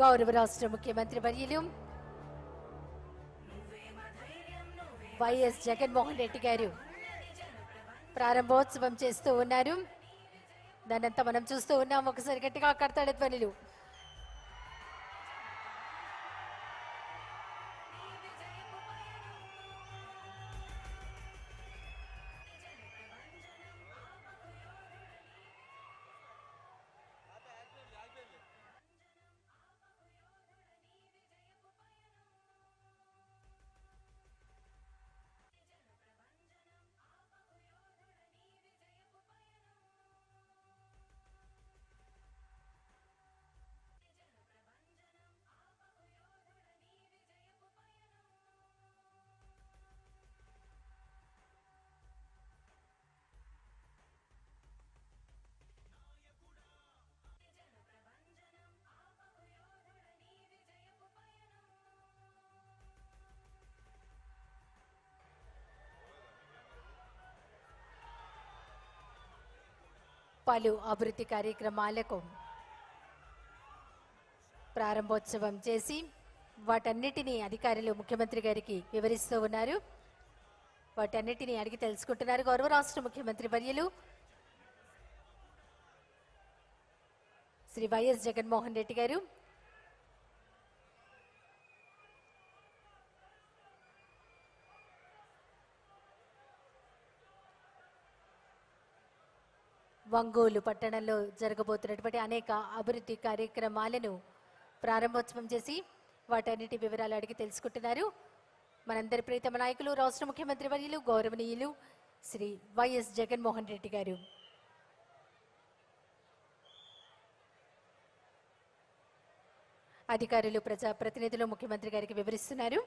గౌరవ రాష్ట్ర ముఖ్యమంత్రి వర్యులు వైఎస్ జగన్మోహన్ రెడ్డి గారు ప్రారంభోత్సవం చేస్తూ ఉన్నారు. దానంతా మనం చూస్తూ ఉన్నాం. ఒకసారి గట్టిగా కడతాడు ధ్వనులు. పలు అభివృద్ధి కార్యక్రమాలకు ప్రారంభోత్సవం చేసి వాటన్నిటినీ అధికారులు ముఖ్యమంత్రి గారికి వివరిస్తూ ఉన్నారు. వాటన్నిటినీ అడిగి తెలుసుకుంటున్నారు గౌరవ రాష్ట్ర ముఖ్యమంత్రి వర్యులు. శ్రీ వైఎస్ జగన్మోహన్ రెడ్డి గారు ఒంగోలు పట్టణంలో జరగబోతున్నటువంటి అనేక అభివృద్ధి కార్యక్రమాలను ప్రారంభోత్సవం చేసి వాటన్నిటి వివరాలు అడిగి తెలుసుకుంటున్నారు. మనందరి ప్రీతమ నాయకులు రాష్ట్ర ముఖ్యమంత్రి వర్యులు గౌరవనీయులు శ్రీ వైఎస్ జగన్మోహన్ రెడ్డి గారు. అధికారులు ప్రజా ప్రతినిధులు ముఖ్యమంత్రి గారికి వివరిస్తున్నారు.